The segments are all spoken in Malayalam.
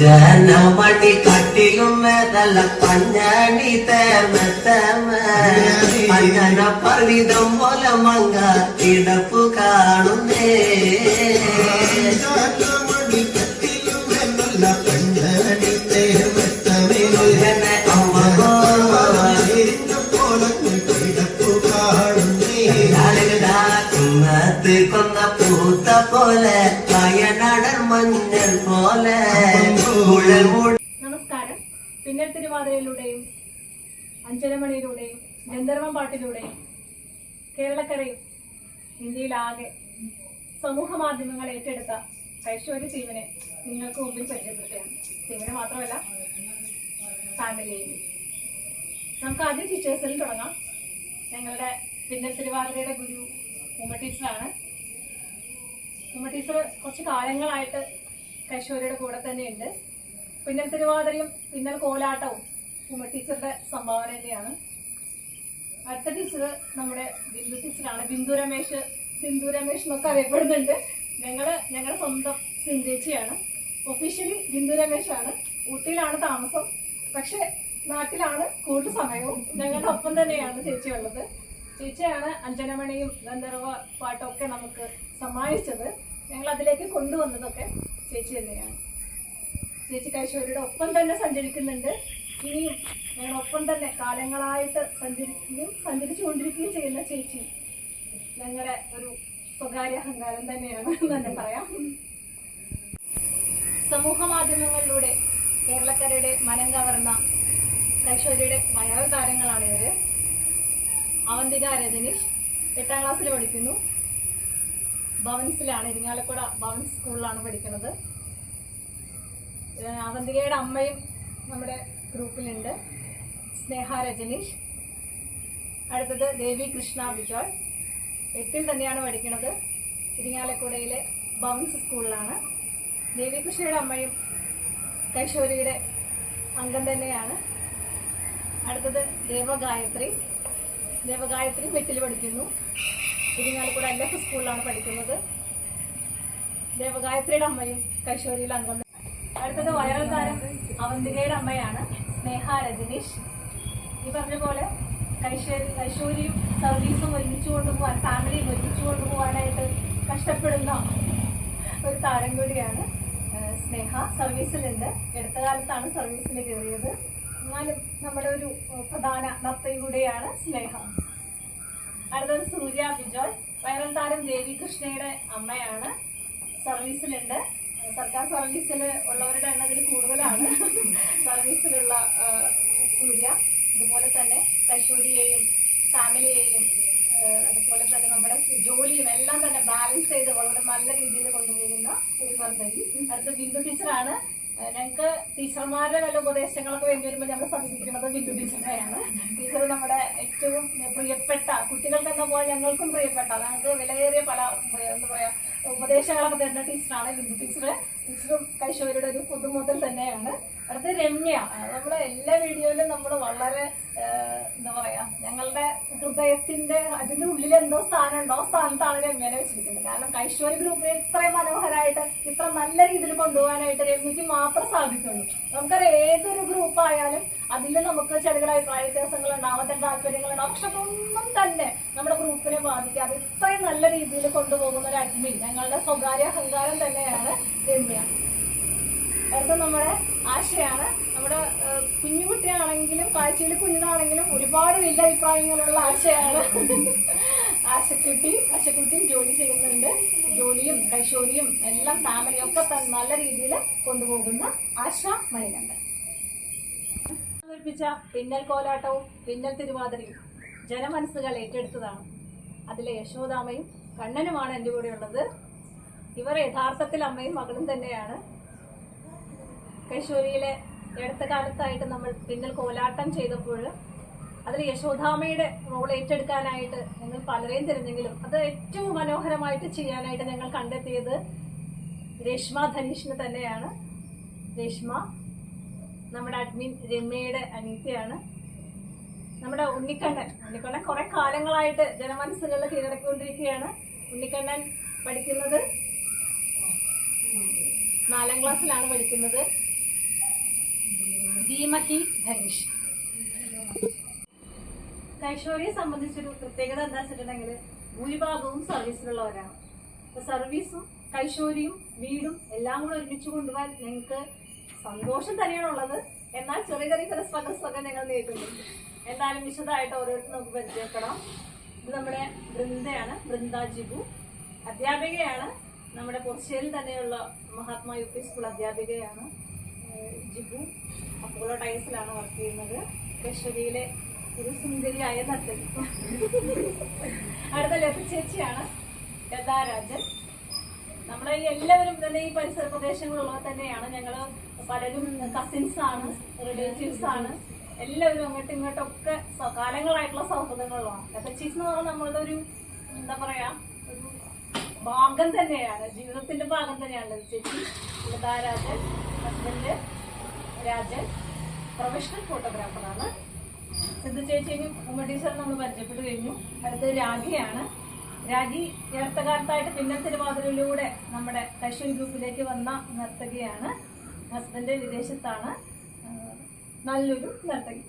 ജനമണി കട്ടിലും മേതല പഞ്ഞണി തേമത്തമ പഞ്ഞന പവിതം പോലെ മങ്ക കിടപ്പു കാണുന്നേ അങ്ങനെ അമ്മകോ കുന്നത്ത് കൊന്ന പൂത്ത പോലെ വയനാടൻ മഞ്ഞൾ പോലെ തിരുവാതിരയിലൂടെയും അഞ്ചരമണിയിലൂടെയും ഗന്ധർവം പാട്ടിലൂടെയും കേരളക്കരയും ഇന്ത്യയിലാകെ സമൂഹ മാധ്യമങ്ങൾ ഏറ്റെടുത്ത ഐശ്വര്യ ടീമിനെ നിങ്ങൾക്ക് മുമ്പിൽ പരിചയപ്പെടുത്തുകയാണ്. ടീമിനെ മാത്രമല്ല ഫാമിലിയെയും. നമുക്ക് ആദ്യം ടീച്ചേഴ്സിൽ തുടങ്ങാം. ഞങ്ങളുടെ പിന്നെ തിരുവാതിരയുടെ ഗുരു ഉമ്മ ടീച്ചറാണ്. ഉമ്മ ടീച്ചർ കുറച്ച് കാലങ്ങളായിട്ട് കൈശ്വര്യയുടെ കൂടെ തന്നെയുണ്ട്. പിന്നൽ തിരുവാതിരയും പിന്നൽ കോലാട്ടവും ഉമ്മ ടീച്ചറുടെ സംഭാവന തന്നെയാണ് അടുത്ത ടീച്ചർ നമ്മുടെ ബിന്ദു ടീച്ചറാണ്. ബിന്ദു രമേശ് സിന്ധു രമേശ് എന്നൊക്കെ അറിയപ്പെടുന്നുണ്ട്. ഞങ്ങൾ ഞങ്ങളുടെ സ്വന്തം സിന്ധേച്ചിയാണ് ഒഫീഷ്യലി ബിന്ദു രമേശാണ്. ഊട്ടിയിലാണ് താമസം. പക്ഷെ നാട്ടിലാണ് കൂടുതൽ സമയവും ഞങ്ങളുടെ ഒപ്പം തന്നെയാണ് ചേച്ചി ഉള്ളത് ചേച്ചിയാണ് അഞ്ജനമണിയും ഗന്ധർവ പാട്ടൊക്കെ നമുക്ക് സമ്മാനിച്ചത്. ഞങ്ങൾ അതിലേക്ക് കൊണ്ടുവന്നതൊക്കെ ചേച്ചി തന്നെയാണ്. ചേച്ചി കൈശോരിയുടെ ഒപ്പം തന്നെ സഞ്ചരിക്കുന്നുണ്ട്. ഇനിയും ഞങ്ങളൊപ്പം തന്നെ കാലങ്ങളായിട്ട് സഞ്ചരിക്കുകയും സഞ്ചരിച്ചുകൊണ്ടിരിക്കുകയും ചെയ്യുന്ന ചേച്ചി. ഞങ്ങളുടെ ഒരു സ്വകാര്യ അഹങ്കാരം തന്നെയാണ് തന്നെ പറയാം. സമൂഹ മാധ്യമങ്ങളിലൂടെ കേരളക്കരയുടെ മനം കവർന്ന കൈശോരിയുടെ മലയാള താരങ്ങളാണ് ഇവർ. അവന്തിക രജനീഷ് എട്ടാം ക്ലാസ്സിൽ പഠിക്കുന്നു. ഭവൻസിലാണ് ഇരിങ്ങാലക്കുട ഭവൻസ് സ്കൂളിലാണ് പഠിക്കുന്നത്. അവന്തികയുടെ അമ്മയും നമ്മുടെ ഗ്രൂപ്പിലുണ്ട്. സ്നേഹ രജനീഷ്. അടുത്തത് ദേവി കൃഷ്ണ ബിജോയ്. എട്ടിൽ തന്നെയാണ് പഠിക്കുന്നത്. ഇരിങ്ങാലക്കുടയിലെ ബൗൺസ് സ്കൂളിലാണ്. ദേവി കൃഷ്ണയുടെ അമ്മയും കൈശോരിയുടെ അംഗം തന്നെയാണ്. അടുത്തത് ദേവഗായത്രി. ദേവഗായത്രി വെട്ടിൽ പഠിക്കുന്നു. ഇരിങ്ങാലക്കുട എൽ എഫ് സ്കൂളിലാണ് പഠിക്കുന്നത്. ദേവഗായത്രിയുടെ അമ്മയും കൈശോരിയിലെ അംഗം അടുത്തത് വയറൽ താരം അവന്തികയുടെ അമ്മയാണ്. സ്നേഹ രജനീഷ്. ഈ പറഞ്ഞ പോലെ കൈശേരി കൈശോരിയും സർവീസും ഒരുമിച്ച് കൊണ്ടുപോകാൻ ഫാമിലിയും ഒരുമിച്ച് കൊണ്ടുപോകാനായിട്ട് കഷ്ടപ്പെടുന്ന ഒരു താരം കൂടിയാണ് സ്നേഹ. സർവീസിലുണ്ട് അടുത്ത കാലത്താണ് സർവീസിൽ കയറിയത്. എന്നാലും നമ്മുടെ ഒരു പ്രധാന നർത്തയും കൂടിയാണ് സ്നേഹ. അടുത്തത് സൂര്യ ബിജോയ്. വൈറൽ താരം ദേവി കൃഷ്ണയുടെ അമ്മയാണ്. സർവീസിലുണ്ട് സർക്കാർ സർവീസിൽ ഉള്ളവരുടെ എണ്ണത്തിൽ കൂടുതലാണ്. സർവീസിലുള്ള സൂര്യ അതുപോലെ തന്നെ കശൂരിയെയും ഫാമിലിയെയും അതുപോലെ തന്നെ നമ്മുടെ ജോലിയും എല്ലാം തന്നെ ബാലൻസ് ചെയ്ത് വളരെ നല്ല രീതിയിൽ കൊണ്ടുപോകുന്ന ഒരു പദ്ധതി അടുത്ത ബിന്ദു ടീച്ചറാണ്. ഞങ്ങൾക്ക് ടീച്ചർമാരുടെ വല്ല ഉപദേശങ്ങളൊക്കെ വേണ്ടി വരുമ്പോൾ ഞങ്ങൾ സമീപിക്കുന്നത് ബിന്ദു ടീച്ചറിനെയാണ് ടീച്ചർ നമ്മുടെ ഏറ്റവും പ്രിയപ്പെട്ട കുട്ടികൾക്ക് എന്ന പോലെ ഞങ്ങൾക്കും പ്രിയപ്പെട്ട ഞങ്ങൾക്ക് വിലയേറിയ പല എന്താ പറയാ ഉപദേശങ്ങളൊക്കെ തരുന്ന ടീച്ചറാണ് ബിന്ദു ടീച്ചർ ടീച്ചറും കൈശോരുടെ ഒരു പുതുമുതൽ തന്നെയാണ്. അടുത്ത രമ്യ നമ്മളെ എല്ലാ വീഡിയോയിലും നമ്മൾ വളരെ എന്താ പറയാ ഞങ്ങളുടെ ഹൃദയത്തിന്റെ അതിന്റെ ഉള്ളിൽ എന്തോ സ്ഥാനമുണ്ടോ ആ സ്ഥാനത്താണ് രമ്യനെ വെച്ചിരിക്കുന്നത്. കാരണം കൈശോരി ഗ്രൂപ്പിനെ ഇത്രയും മനോഹരമായിട്ട് ഇത്ര നല്ല രീതിയിൽ കൊണ്ടുപോകാനായിട്ട് രമ്യക്ക് മാത്രം സാധിക്കുള്ളൂ. നമുക്കറിയാം ഏതൊരു ഗ്രൂപ്പ് ആയാലും അതിൽ നമുക്ക് അഭിപ്രായ വ്യത്യാസങ്ങൾ ഉണ്ടാവാത്ത താല്പര്യങ്ങൾ ഉണ്ടാവും പക്ഷെ അതൊന്നും തന്നെ നമ്മുടെ ഗ്രൂപ്പിനെ ബാധിക്കാതെ ഇത്രയും നല്ല രീതിയിൽ കൊണ്ടുപോകുന്ന ഒരു അഡ്മിൻ ഞങ്ങളുടെ സ്വകാര്യ അഹങ്കാരം തന്നെയാണ് രമ്യ. അടുത്ത നമ്മുടെ ആശയാണ്. നമ്മുടെ കുഞ്ഞുകുട്ടിയാണെങ്കിലും കാഴ്ചയിൽ കുഞ്ഞിനാണെങ്കിലും ഒരുപാട് വലിയ അഭിപ്രായങ്ങളുള്ള ആശയാണ് ആശക്കുട്ടി. ആശക്കുട്ടിയും ജോലി ചെയ്യുന്നുണ്ട്. ജോലിയും കൈശോരിയും എല്ലാം ഫാമിലിയും ഒക്കെ നല്ല രീതിയിൽ കൊണ്ടുപോകുന്ന ആശ മണികണ്ഠൻ. അവതരിപ്പിച്ച പിന്നൽ കോലാട്ടവും പിന്നൽ തിരുവാതിരയും ജനമനസ്സുകൾ ഏറ്റെടുത്തതാണ്. അതിലെ യശോദാമയും കണ്ണനുമാണ് എന്റെ കൂടെ ഉള്ളത് ഇവർ യഥാർത്ഥത്തിൽ അമ്മയും മകളും തന്നെയാണ്. കൈശൂരിയിലെ അടുത്ത കാലത്തായിട്ട് നമ്മൾ പിന്നൽ കോലാട്ടം ചെയ്തപ്പോൾ അതിൽ യശോദാമയുടെ റോൾ ഏറ്റെടുക്കാനായിട്ട് ഞങ്ങൾ പലരെയും തിരഞ്ഞെങ്കിലും അത് ഏറ്റവും മനോഹരമായിട്ട് ചെയ്യാനായിട്ട് ഞങ്ങൾ കണ്ടെത്തിയത് രേഷ്മ ധനീഷിന് തന്നെയാണ്. രേഷ്മ നമ്മുടെ അഡ്മിൻ രമ്യയുടെ അനീറ്റയാണ് നമ്മുടെ ഉണ്ണിക്കണ്ണൻ. ഉണ്ണിക്കണ്ണൻ കുറെ കാലങ്ങളായിട്ട് ജനമനസ്സുകളിൽ കീഴടക്കിക്കൊണ്ടിരിക്കുകയാണ്. ഉണ്ണിക്കണ്ണൻ പഠിക്കുന്നത് നാലാം ക്ലാസ്സിലാണ് പഠിക്കുന്നത്. ധീമഹി ധനുഷ്. കൈശോരിയെ സംബന്ധിച്ചൊരു പ്രത്യേകത എന്താ വെച്ചിട്ടുണ്ടെങ്കിൽ ഭൂരിഭാഗവും സർവീസിലുള്ളവരാണ്. അപ്പൊ സർവീസും കൈശോരിയും വീടും എല്ലാം കൂടെ ഒരുമിച്ച് കൊണ്ടുപോകാൻ നിങ്ങൾക്ക് സന്തോഷം തന്നെയാണ് ഉള്ളത്. എന്നാൽ ചെറിയ ചെറിയ ചില സ്ട്രഗിൾസ് ഒക്കെ ഞങ്ങൾ നേരിടുന്നുണ്ട്. എന്തായാലും വിശദമായിട്ട് ഓരോരുത്തർ നമുക്ക് പരിചയപ്പെടാം. ഇത് നമ്മുടെ വൃന്ദയാണ് വൃന്ദ ജിബു. അധ്യാപികയാണ്. നമ്മുടെ പൊർച്ചയിൽ തന്നെയുള്ള മഹാത്മാ യു പി സ്കൂൾ അധ്യാപികയാണ് ജിബു. അപ്പോളോ ടൈൽസിലാണ് വർക്ക് ചെയ്യുന്നത്. കശ്മീരിയിലെ ഒരു സുന്ദരിയായ നർത്തകി അടുത്ത ലഭ ചേച്ചിയാണ് ലതാരാജൻ നമ്മുടെ എല്ലാവരും തന്നെ ഈ പരിസര പ്രദേശങ്ങളുള്ളവർ തന്നെയാണ് ഞങ്ങൾ പലരും കസിൻസ് ആണ് റിലേറ്റീവ്സ് ആണ്. എല്ലാവരും അങ്ങോട്ടും ഇങ്ങോട്ടും ഒക്കെ കാലങ്ങളായിട്ടുള്ള സൗഹൃദങ്ങളാണ് ലതച്ചീസ് എന്ന് പറഞ്ഞാൽ നമ്മളുടെ ഒരു എന്താ പറയാ ഒരു ഭാഗം തന്നെയാണ്. ജീവിതത്തിന്റെ ഭാഗം തന്നെയാണ് ചേച്ചി ലതാരാജൻ ഹസ്ബൻഡ് രാജൻ പ്രൊഫഷണൽ ഫോട്ടോഗ്രാഫറാണ് സിദ്ധു ചേച്ചിയും ഉമ്മ നമ്മൾ പരിചയപ്പെട്ടു കഴിഞ്ഞു അടുത്തത് രാഖിയാണ് രാഖി നേർത്തകാലത്തായിട്ട് പിന്നെ തിരുവാതിരയിലൂടെ നമ്മുടെ കശ്മീർ ഗ്രൂപ്പിലേക്ക് വന്ന നർത്തകിയാണ്. ഹസ്ബൻഡ് വിദേശത്താണ്. നല്ലൊരു നർത്തകി.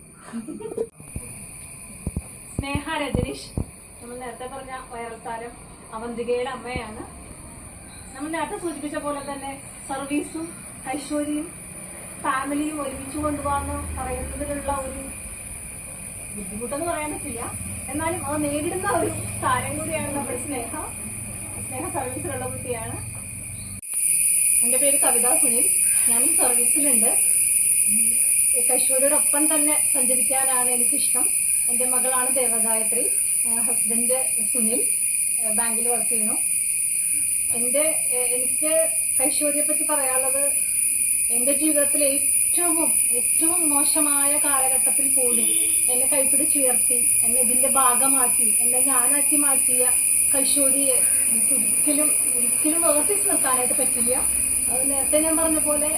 സ്നേഹ രജനീഷ്. നമ്മൾ നേരത്തെ പറഞ്ഞ വൈറൽ താരം അവന്തികയുടെ അമ്മയാണ്. നമ്മൾ നേരത്തെ സൂചിപ്പിച്ച പോലെ തന്നെ സർവീസും ഐശ്വര്യയും ഫാമിലിയും ഒരുമിച്ച് കൊണ്ടുപോകാന്ന് പറയുന്നതിലുള്ള ഒരു ബുദ്ധിമുട്ടെന്ന് പറയാൻ പറ്റില്ല. എന്നാലും അത് നേരിടുന്ന ഒരു താരം കൂടിയാണ് നമ്മുടെ സ്നേഹ. സ്നേഹ സർവീസിലുള്ള കുട്ടിയാണ്. എന്റെ പേര് കവിത സുനിൽ. ഞാനും സർവീസിലുണ്ട്. കശൂരോടൊപ്പം തന്നെ സഞ്ചരിക്കാനാണ് എനിക്കിഷ്ടം. എന്റെ മകളാണ് ദേവഗായത്രി ഹസ്ബൻഡ് സുനിൽ ബാങ്കിൽ വർക്ക് ചെയ്യുന്നു. എന്റെ എനിക്ക് കൈശോരിയെ പറ്റി പറയാനുള്ളത് എന്റെ ജീവിതത്തിലെ ഏറ്റവും ഏറ്റവും മോശമായ കാലഘട്ടത്തിൽ പോലും എന്നെ കൈപ്പിടിച്ചുയർത്തി എന്നെ ഇതിന്റെ ഭാഗമാക്കി എന്നെ ഞാനാക്കി മാറ്റിയ കൈശോരിയെ ഒരിക്കലും ഒരിക്കലും വേർതിച്ച് നിർത്താനായിട്ട് പറ്റില്ല. അത് നേരത്തെ ഞാൻ പറഞ്ഞ പോലെ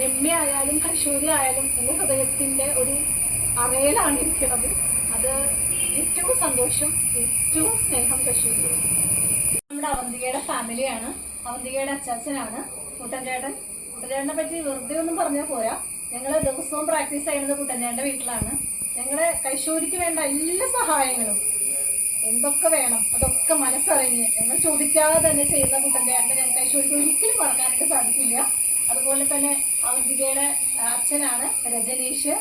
രമ്യ ആയാലും കശൂരി ആയാലും എന്റെ ഹൃദയത്തിന്റെ ഒരു അറയിലാണ് ഇരിക്കുന്നത് അത് ഏറ്റവും സന്തോഷം ഏറ്റവും സ്നേഹം കശൂരി നമ്മുടെ അവന്തികയുടെ ഫാമിലിയാണ്. അവന്തികയുടെ അച്ചാച്ചനാണ്. കുട്ടൻചേട്ടൻ കുട്ടൻചേട്ടനെ പറ്റി വെറുതെ ഒന്നും പറഞ്ഞാൽ പോരാ. ഞങ്ങൾ ദിവസവും പ്രാക്ടീസ് ചെയ്യുന്നത് കുട്ടൻചേട്ടന്റെ വീട്ടിലാണ്. ഞങ്ങളുടെ കൈശൂരിക്ക് വേണ്ട എല്ലാ സഹായങ്ങളും എന്തൊക്കെ വേണം? അതൊക്കെ മനസ്സറിഞ്ഞ്. ഞങ്ങൾ ചോദിക്കാതെ തന്നെ ചെയ്യുന്ന കുട്ടൻചേട്ടനെ ഞങ്ങൾക്ക് കൈശോരിക്ക് ഒരിക്കലും മറക്കാനായിട്ട് സാധിക്കില്ല. അതുപോലെ തന്നെ അവന്തികയുടെ അച്ഛനാണ് രജനീഷ്.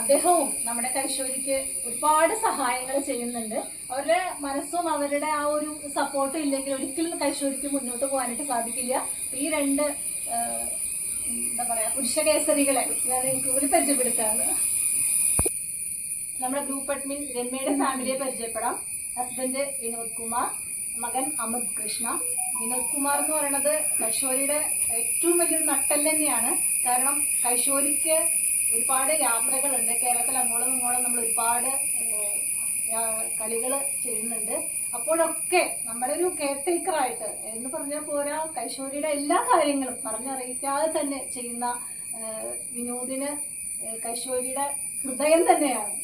അദ്ദേഹവും നമ്മുടെ കൈശോരിക്ക് ഒരുപാട് സഹായങ്ങൾ ചെയ്യുന്നുണ്ട്. അവരുടെ മനസ്സും അവരുടെ ആ ഒരു സപ്പോർട്ടും ഇല്ലെങ്കിൽ ഒരിക്കലും കൈശോരിക്ക് മുന്നോട്ട് പോകാനായിട്ട് സാധിക്കില്ല. ഈ രണ്ട് എന്താ പറയാ പുരുഷ കേസരികളെ ഞാൻ നിങ്ങൾക്ക് കൂടി പരിചയപ്പെടുത്താണ് നമ്മുടെ ഗ്രൂപ്പ് അഡ്മിൻ രമ്യയുടെ ഫാമിലിയെ പരിചയപ്പെടാം. ഹസ്ബൻഡ് വിനോദ് കുമാർ മകൻ അമിത് കൃഷ്ണ. വിനോദ് കുമാർ എന്ന് പറയുന്നത് കൈശോരിയുടെ ഏറ്റവും വലിയൊരു നട്ടൽ തന്നെയാണ്. കാരണം കൈശോരിക്ക് ഒരുപാട് യാത്രകളുണ്ട്. കേരളത്തിൽ അങ്ങോളം ഇങ്ങോളം നമ്മൾ ഒരുപാട് കളികൾ ചെയ്യുന്നുണ്ട്. അപ്പോഴൊക്കെ നമ്മുടെ ഒരു കെയർ ടേക്കറായിട്ട് എന്ന് പറഞ്ഞാൽ പോരാ കൈശോരിയുടെ എല്ലാ കാര്യങ്ങളും പറഞ്ഞറിയിക്കാതെ തന്നെ ചെയ്യുന്ന വിനോദിന് കൈശോരിയുടെ ഹൃദയം തന്നെയാണ്.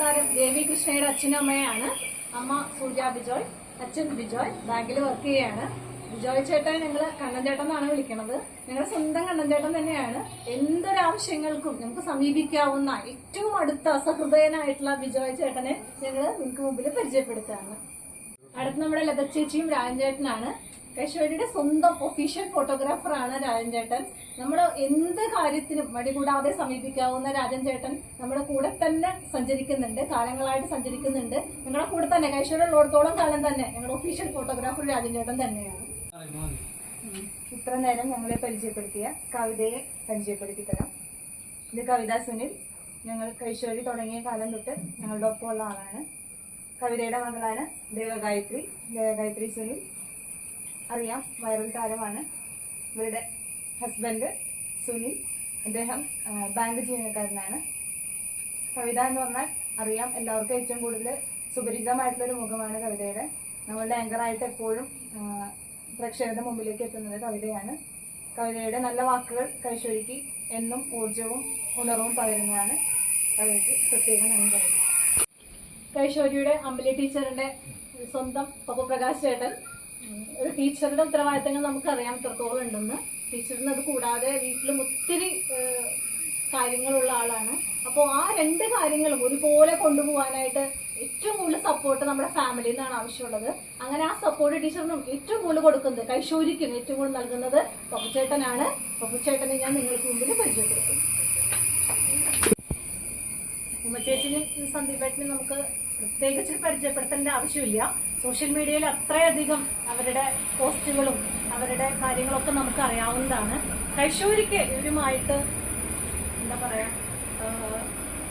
താരം ദേവി കൃഷ്ണയുടെ അച്ഛനും അമ്മയാണ് അമ്മ സൂര്യ ബിജോയ് അച്ഛൻ ബിജോയ്. ബാങ്കിൽ വർക്ക് ചെയ്യാണ് ബിജോയ് ചേട്ടൻ ഞങ്ങൾ കണ്ണൻ ചേട്ടൻ എന്നാണ് വിളിക്കുന്നത്. ഞങ്ങളുടെ സ്വന്തം കണ്ണൻ ചേട്ടൻ തന്നെയാണ്. എന്തൊരാവശ്യങ്ങൾക്കും നമുക്ക് സമീപിക്കാവുന്ന ഏറ്റവും അടുത്ത സഹൃദയനായിട്ടുള്ള ബിജോയ് ചേട്ടനെ ഞങ്ങൾ നിങ്ങൾക്ക് മുമ്പിൽ പരിചയപ്പെടുത്തുകയാണ്. അടുത്ത് നമ്മുടെ ലത ചേച്ചിയും രാജൻ ചേട്ടനാണ്. കൈശ്വരിയുടെ സ്വന്തം ഒഫീഷ്യൽ ഫോട്ടോഗ്രാഫറാണ് രാജൻ ചേട്ടൻ. നമ്മൾ എന്ത് കാര്യത്തിനും മടി കൂടാതെ സമീപിക്കാവുന്ന രാജൻ ചേട്ടൻ നമ്മുടെ കൂടെ തന്നെ സഞ്ചരിക്കുന്നുണ്ട് കാലങ്ങളായിട്ട് സഞ്ചരിക്കുന്നുണ്ട്. ഞങ്ങളുടെ കൂടെ തന്നെ കൈശോരുള്ളോടത്തോളം കാലം തന്നെ ഞങ്ങളുടെ ഒഫീഷ്യൽ ഫോട്ടോഗ്രാഫർ രാജൻ ചേട്ടൻ തന്നെയാണ്. ഇത്ര നേരം ഞങ്ങളെ പരിചയപ്പെടുത്തിയ കവിതയെ പരിചയപ്പെടുത്തി തരാം ഇത് കവിത സുനിൽ. ഞങ്ങൾ കൈശോരി തുടങ്ങിയ കാലം തൊട്ട് ഞങ്ങളുടെ ഒപ്പമുള്ള ആളാണ്. കവിതയുടെ മകളാണ് ദേവഗായത്രി. ദേവഗായത്രി സുനിൽ. അറിയാം വൈറൽ താരമാണ്. ഇവരുടെ ഹസ്ബൻഡ് സുനിൽ. അദ്ദേഹം ബാങ്ക് ജീവനക്കാരനാണ്. കവിത എന്ന് പറഞ്ഞാൽ അറിയാം എല്ലാവർക്കും ഏറ്റവും കൂടുതൽ സുപരിചിതമായിട്ടുള്ള ഒരു മുഖമാണ് കവിതയുടെ. നമ്മളുടെ ആങ്കറായിട്ട് എപ്പോഴും പ്രേക്ഷകരുടെ മുമ്പിലേക്ക് എത്തുന്നത് കവിതയാണ്. കവിതയുടെ നല്ല വാക്കുകൾ കൈശൊരുക്കി എന്നും ഊർജവും ഉണർവും പകരുന്നതാണ് കവിതയ്ക്ക് പ്രത്യേകം നന്ദി പറയുന്നു കൈശോരിയുടെ അമ്പലി ടീച്ചറിന്റെ സ്വന്തം പപ്പപ്രകാശ് ചേട്ടൻ ഉം, ഒരു ടീച്ചറുടെ ഉത്തരവാദിത്തങ്ങൾ നമുക്കറിയാം എത്രത്തോളം ഉണ്ടെന്ന്. ടീച്ചറിന് അത് കൂടാതെ വീട്ടിലും ഒത്തിരി കാര്യങ്ങളുള്ള ആളാണ്. അപ്പോൾ ആ രണ്ട് കാര്യങ്ങളും ഒരുപോലെ കൊണ്ടുപോകാനായിട്ട് ഏറ്റവും കൂടുതൽ സപ്പോർട്ട് നമ്മുടെ ഫാമിലിയിൽ നിന്നാണ് ആവശ്യമുള്ളത്. അങ്ങനെ ആ സപ്പോർട്ട് ടീച്ചറിനും ഏറ്റവും കൂടുതൽ കൊടുക്കുന്നത് കൈശോരിക്കും ഏറ്റവും കൂടുതൽ നൽകുന്നത് പപ്പുച്ചേട്ടനാണ്. പപ്പുച്ചേട്ടനെ ഞാൻ നിങ്ങൾക്ക് മുമ്പിൽ പരിചയപ്പെടുത്തും. ഉമ്മച്ചേച്ചിനും സന്ദീപേട്ടനും നമുക്ക് പ്രത്യേകിച്ച് പരിചയപ്പെടുത്തേണ്ട ആവശ്യമില്ല. സോഷ്യൽ മീഡിയയിൽ അത്രയധികം അവരുടെ പോസ്റ്റുകളും അവരുടെ കാര്യങ്ങളൊക്കെ നമുക്ക് അറിയാവുന്നതാണ് ഇവരുമായിട്ട് എന്താ പറയാ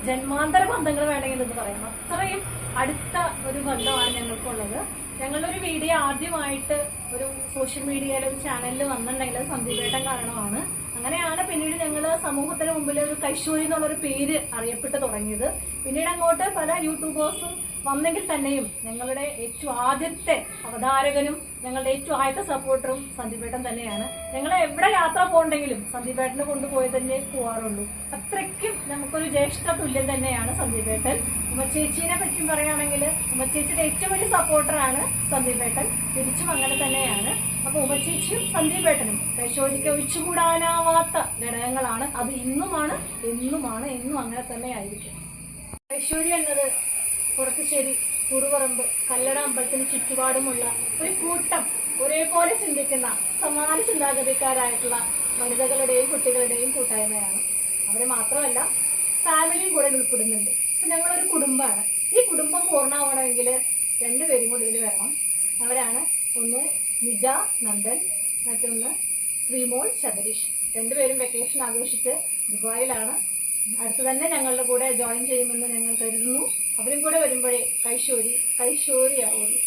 ജന്മാന്തര ബന്ധങ്ങൾ വേണമെങ്കിൽ എന്ന് പറയാം. അത്രയും അടുത്ത ഒരു ബന്ധമാണ് ഞങ്ങൾക്കുള്ളത്. ഞങ്ങളുടെ ഒരു വീഡിയോ ആദ്യമായിട്ട് ഒരു സോഷ്യൽ മീഡിയയിലെ ഒരു ചാനലിൽ വന്നിട്ടുണ്ടെങ്കിൽ സന്ദീപേട്ടൻ കാരണമാണ്. അങ്ങനെയാണ് പിന്നീട് ഞങ്ങൾ സമൂഹത്തിന് മുമ്പിൽ ഒരു കൈശൂരി എന്നുള്ളൊരു പേര് അറിയപ്പെട്ട് തുടങ്ങിയത്. പിന്നീട് അങ്ങോട്ട് പല യൂട്യൂബേഴ്സും വന്നെങ്കിൽ തന്നെയും ഞങ്ങളുടെ ഏറ്റവും ആദ്യത്തെ അവതാരകനും ഞങ്ങളുടെ ഏറ്റവും ആദ്യത്തെ സപ്പോർട്ടറും സന്ദീപേട്ടൻ തന്നെയാണ്. ഞങ്ങൾ എവിടെ യാത്ര പോകണ്ടെങ്കിലും സന്ദീപേട്ടനെ കൊണ്ടുപോയി തന്നെ പോവാറുള്ളൂ. അത്രയ്ക്കും നമുക്കൊരു ജ്യേഷ്ഠ തുല്യം തന്നെയാണ് സന്ദീപേട്ടൻ. ഉമ്മച്ചേച്ചീനെ പറ്റി പറയുകയാണെങ്കിൽ ഉമ്മച്ചേച്ചിയുടെ ഏറ്റവും വലിയ സപ്പോർട്ടറാണ് സന്ദീപേട്ടൻ. തിരിച്ചും അങ്ങനെ തന്നെയാണ്. അപ്പൊ ഉമ്മച്ചേച്ചിയും സന്ദീപേട്ടനും കൈശോരിക്ക് ഒഴിച്ചുകൂടാനാവാത്ത ഘടകങ്ങളാണ്. അത് ഇന്നുമാണ് എന്നുമാണ് എന്നും അങ്ങനെ തന്നെ ആയിരിക്കും ഐശ്വര്യ എന്നത് പുറത്തുശ്ശേരി കുറുപറമ്പ് കല്ലട അമ്പലത്തിന് ചുറ്റുപാടുമുള്ള ഒരു കൂട്ടം ഒരേപോലെ ചിന്തിക്കുന്ന സമാന ചിന്താഗതിക്കാരായിട്ടുള്ള വനിതകളുടെയും കുട്ടികളുടെയും കൂട്ടായ്മയാണ്. അവരെ മാത്രമല്ല ഫാമിലിയും കൂടെ ഉൾപ്പെടുന്നുണ്ട്. ഇപ്പൊ ഞങ്ങളൊരു കുടുംബമാണ്. ഈ കുടുംബം പൂർണമാവണമെങ്കിൽ രണ്ടുപേരും കൂടി ഇതിൽ വരണം. അവരാണ് ഒന്ന് നിജ നന്ദൻ മറ്റൊന്ന് ശ്രീമോൾ ശബരീഷ്. രണ്ടുപേരും വെക്കേഷൻ ആഘോഷിച്ച് ദുബായിലാണ്. അടുത്ത് തന്നെ ഞങ്ങളുടെ കൂടെ ജോയിൻ ചെയ്യുമെന്ന് ഞങ്ങൾ കരുതുന്നു. അവരും കൂടെ വരുമ്പോഴേ കൈശോരി കൈശോരി ആവുള്ളൂ